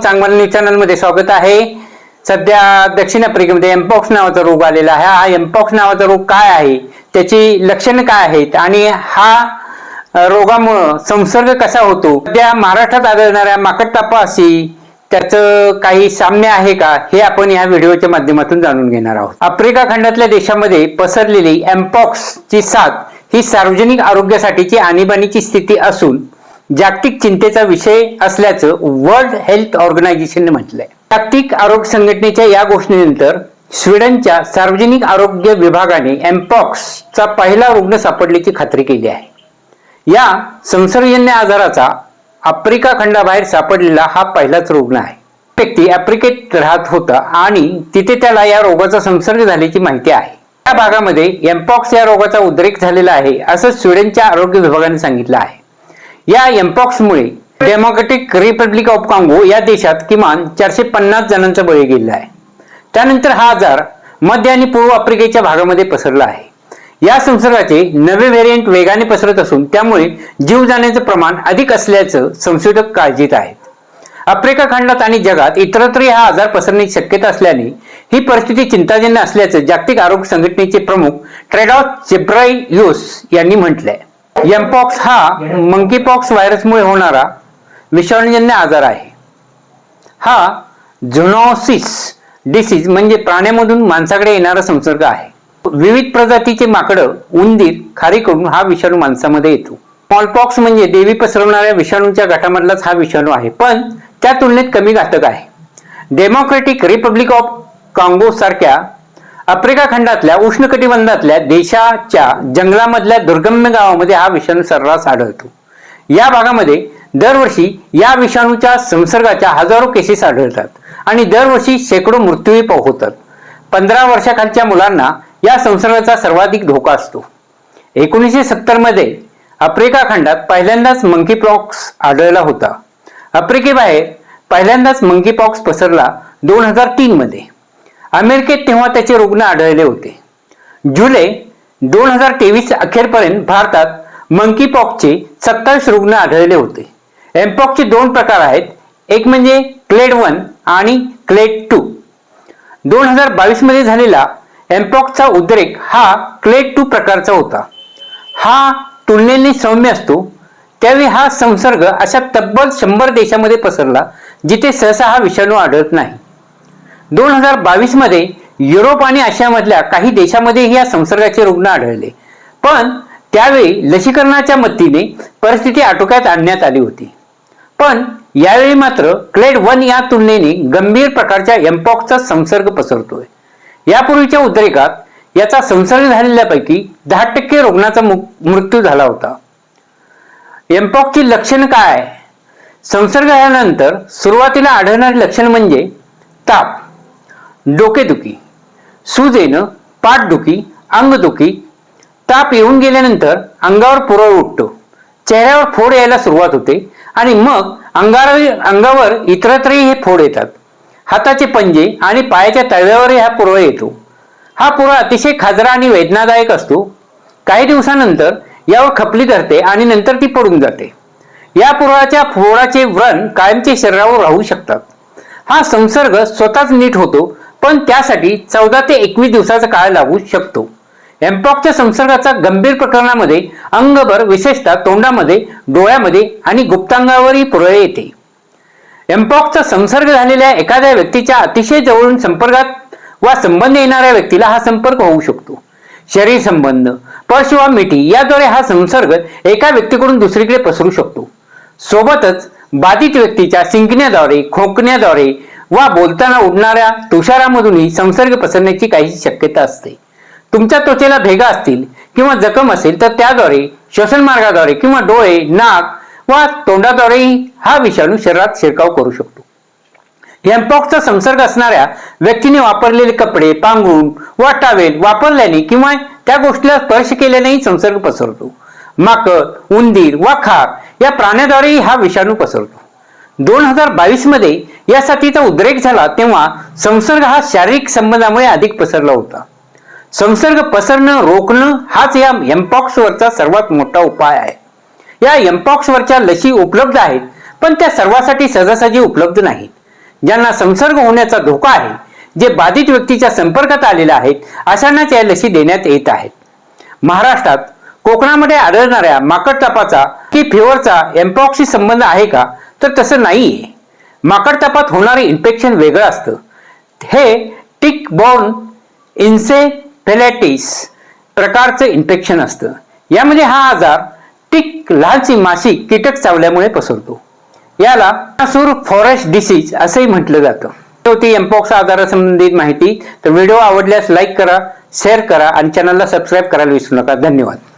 चांगलं न्यूज चॅनलमध्ये स्वागत आहे. सध्या दक्षिण आफ्रिकेमध्ये एम्पॉक्स नावाचा रोग आलेला आहे. हा एम्पॉक्स नावाचा रोग काय आहे? त्याची लक्षणं काय आहेत? आणि हा रोगामुळं संसर्ग कसा होतो? सध्या महाराष्ट्रात आढळणाऱ्या माकड तापाशी त्याचं काही साम्य आहे का? हे आपण या व्हिडिओच्या माध्यमातून जाणून घेणार आहोत. आफ्रिका खंडातल्या देशामध्ये पसरलेली एम्पॉक्स ची साथ ही सार्वजनिक आरोग्यासाठीची आणीबाणीची स्थिती असून जागतिक चिंतेचा विषय असल्याचं वर्ल्ड हेल्थ ऑर्गनायझेशनने म्हटलंय. जागतिक आरोग्य संघटनेच्या या घोषणेनंतर स्वीडनच्या सार्वजनिक आरोग्य विभागाने एम्पॉक्सचा पहिला रुग्ण सापडल्याची खात्री केली आहे. या संसर्गजन्य आजाराचा आफ्रिका खंडाबाहेर सापडलेला हा पहिलाच रुग्ण आहे. व्यक्ती आफ्रिकेत राहत होता आणि तिथे त्याला या रोगाचा संसर्ग झाल्याची माहिती आहे. या भागामध्ये एम्पॉक्स या रोगाचा उद्रेक झालेला आहे असं स्वीडनच्या आरोग्य विभागाने सांगितलं आहे. या एम्पॉक्समुळे डेमोक्रेटिक रिपब्लिक ऑफ काँगो या देशात किमान चारशे पन्नास जणांचा बळी गेला आहे. त्यानंतर हा आजार मध्य आणि पूर्व आफ्रिकेच्या भागामध्ये पसरला आहे. या संसर्गाचे नवे व्हेरियंट वेगाने पसरत असून त्यामुळे जीव जाण्याचं प्रमाण अधिक असल्याचं संशोधक काळजीत आहेत. आफ्रिका खंडात आणि जगात इतरत्र हा आजार पसरण्याची शक्यता असल्याने ही परिस्थिती चिंताजन्य असल्याचं जागतिक आरोग्य संघटनेचे प्रमुख ट्रेडॉस जेब्रायुस यांनी म्हटलंय. एम्पॉक्स हा मंकीपॉक्स व्हायरसमुळे होणारा विषाणूजन्य आजार आहे. हा झुनोसिस डिसीज म्हणजे प्राण्यामधून माणसाकडे येणारा संसर्ग आहे. विविध प्रजातीचे माकडं उंदीर खारी करून हा विषाणू माणसामध्ये येतो. स्मॉलपॉक्स म्हणजे देवी पसरवणाऱ्या विषाणूच्या गटामधलाच हा विषाणू आहे. पण त्या तुलनेत कमी घातक आहे. डेमोक्रेटिक रिपब्लिक ऑफ काँगो सारख्या आफ्रिका खंडातल्या उष्णकटिबंधातल्या देशाच्या जंगलामधल्या दुर्गम्य गावामध्ये हा विषाणू सर्रास आढळतो. या भागामध्ये दरवर्षी या विषाणूच्या संसर्गाच्या हजारो केसेस आढळतात आणि दरवर्षी शेकडो मृत्यूही होतात. पंधरा वर्षाखालच्या मुलांना या संसर्गाचा सर्वाधिक धोका असतो. एकोणीसशे सत्तरमध्ये आफ्रिका खंडात पहिल्यांदाच मंकीपॉक्स आढळला होता. आफ्रिकेबाहेर पहिल्यांदाच मंकीपॉक्स पसरला दोन हजार तीनमध्ये. अमेरिकेत तेव्हा त्याचे रुग्ण आढळले होते. जुलै दोन हजार तेवीस अखेरपर्यंत भारतात मंकीपॉक्सचे सत्तावीस रुग्ण आढळले होते. एम्पॉकचे दोन प्रकार आहेत. एक म्हणजे क्लेड वन आणि क्लेड टू दोन हजार बावीसमध्ये झालेला एम्पॉकचा उद्रेक हा क्लेड टू प्रकारचा होता. हा तुलनेने सौम्य असतो. त्यावेळी हा संसर्ग अशा तब्बल शंभर देशामध्ये पसरला जिथे सहसा हा विषाणू आढळत नाही. दोन हजार बावीसमध्ये युरोप आणि आशियामधल्या काही देशामध्ये या संसर्गाचे रुग्ण आढळले. पण त्यावेळी लसीकरणाच्या मदतीने परिस्थिती आटोक्यात आणण्यात आली होती. पण यावेळी मात्र क्लेड वन या तुलनेने गंभीर प्रकारच्या एम्पॉक्सचा संसर्ग पसरतोय. यापूर्वीच्या उद्रेकात याचा संसर्ग झालेल्यापैकी दहा टक्के रुग्णाचा मृत्यू झाला होता. एम्पॉक्सची लक्षणं काय? संसर्ग झाल्यानंतर सुरुवातीला आढळणारे लक्षण म्हणजे ताप. डोकेदुखी सूज येणं पाठदुखी अंगदुखी ताप येऊन गेल्यानंतर अंगावर पुरळ उठतो. चेहऱ्यावर फोड यायला सुरुवात होते आणि मग अंगावर अंगावर इतरत्रही हे फोड येतात. हाताचे पंजे आणि पायाच्या तळव्यावरही हा पुरळ येतो. हा पुरळ अतिशय खाजरा आणि वेदनादायक असतो. काही दिवसानंतर यावर खपली धरते आणि नंतर ती पडून जाते. या पुरळाच्या फोडाचे व्रण कायमचे शरीरावर राहू शकतात. हा संसर्ग स्वतःच नीट होतो पण त्यासाठी चौदा ते एकवीस दिवसाचा काळ लागू शकतो. एम्पॉक्सच्या संसर्गाचा गंभीर प्रकरणामध्ये अंगभर विशेषतः तोंडामध्ये डोळ्यामध्ये आणि गुप्तांगावरही पुरळे येते. एम्पॉक्सचा संसर्ग झालेल्या एखाद्या व्यक्तीच्या अतिशय जवळून संपर्कात वा संबंध येणाऱ्या व्यक्तीला हा संपर्क होऊ शकतो. शरीर संबंध स्पर्श वा मिठी याद्वारे हा संसर्ग एका व्यक्तीकडून दुसरीकडे पसरू शकतो. सोबतच बाधित व्यक्तीच्या शिंकण्याद्वारे खोकण्याद्वारे वा बोलताना उडणाऱ्या तुषारामधूनही संसर्ग पसरण्याची काही शक्यता असते. तुमच्या त्वचेला भेगा असतील किंवा जखम असेल तर त्याद्वारे श्वसन मार्गाद्वारे किंवा डोळे नाक वा तोंडाद्वारेही हा विषाणू शरीरात शिरकाव करू शकतो. एम्पॉक्सचा संसर्ग असणाऱ्या व्यक्तीने वापरलेले कपडे पांघरून वा टावेल वापरल्याने किंवा त्या गोष्टीला स्पर्श केल्यानेही संसर्ग पसरतो. माकड उंदीर वा खार या प्राण्याद्वारेही हा विषाणू पसरतो. दोन हजार बावीसमध्ये या साथीचा उद्रेक झाला तेव्हा संसर्ग हा शारीरिक संबंधामुळे अधिक पसरला होता. संसर्ग पसरणं रोखणं हाच या एम्पॉक्सवरचा सर्वात मोठा उपाय आहे. या एम्पॉक्सवरच्या लशी उपलब्ध आहेत पण त्या सर्वासाठी सहजासहजी उपलब्ध नाहीत. ज्यांना संसर्ग होण्याचा धोका आहे जे बाधित व्यक्तीच्या संपर्कात आलेले आहेत अशांनाच या लसी देण्यात येत आहेत. महाराष्ट्रात कोकणामध्ये आढळणाऱ्या माकडतापाचा की फिवरचा एम्पॉक्सशी संबंध आहे का? तर तसं नाही माकड तापात होणारे इन्फेक्शन वेगळं असतं. हे टिक बॉर्न इन्सेफेलायटिस प्रकारचं इन्फेक्शन असतं. यामध्ये हा आजार टिक लहानची माशी कीटक चावल्यामुळे पसरतो. याला सूर फॉरेस्ट डिसीज असंही म्हटलं जातं. होती एम्पॉक्स आजारासंबंधित माहिती. तर व्हिडिओ आवडल्यास लाईक करा शेअर करा आणि चॅनलला सबस्क्राईब करायला विसरू नका. धन्यवाद.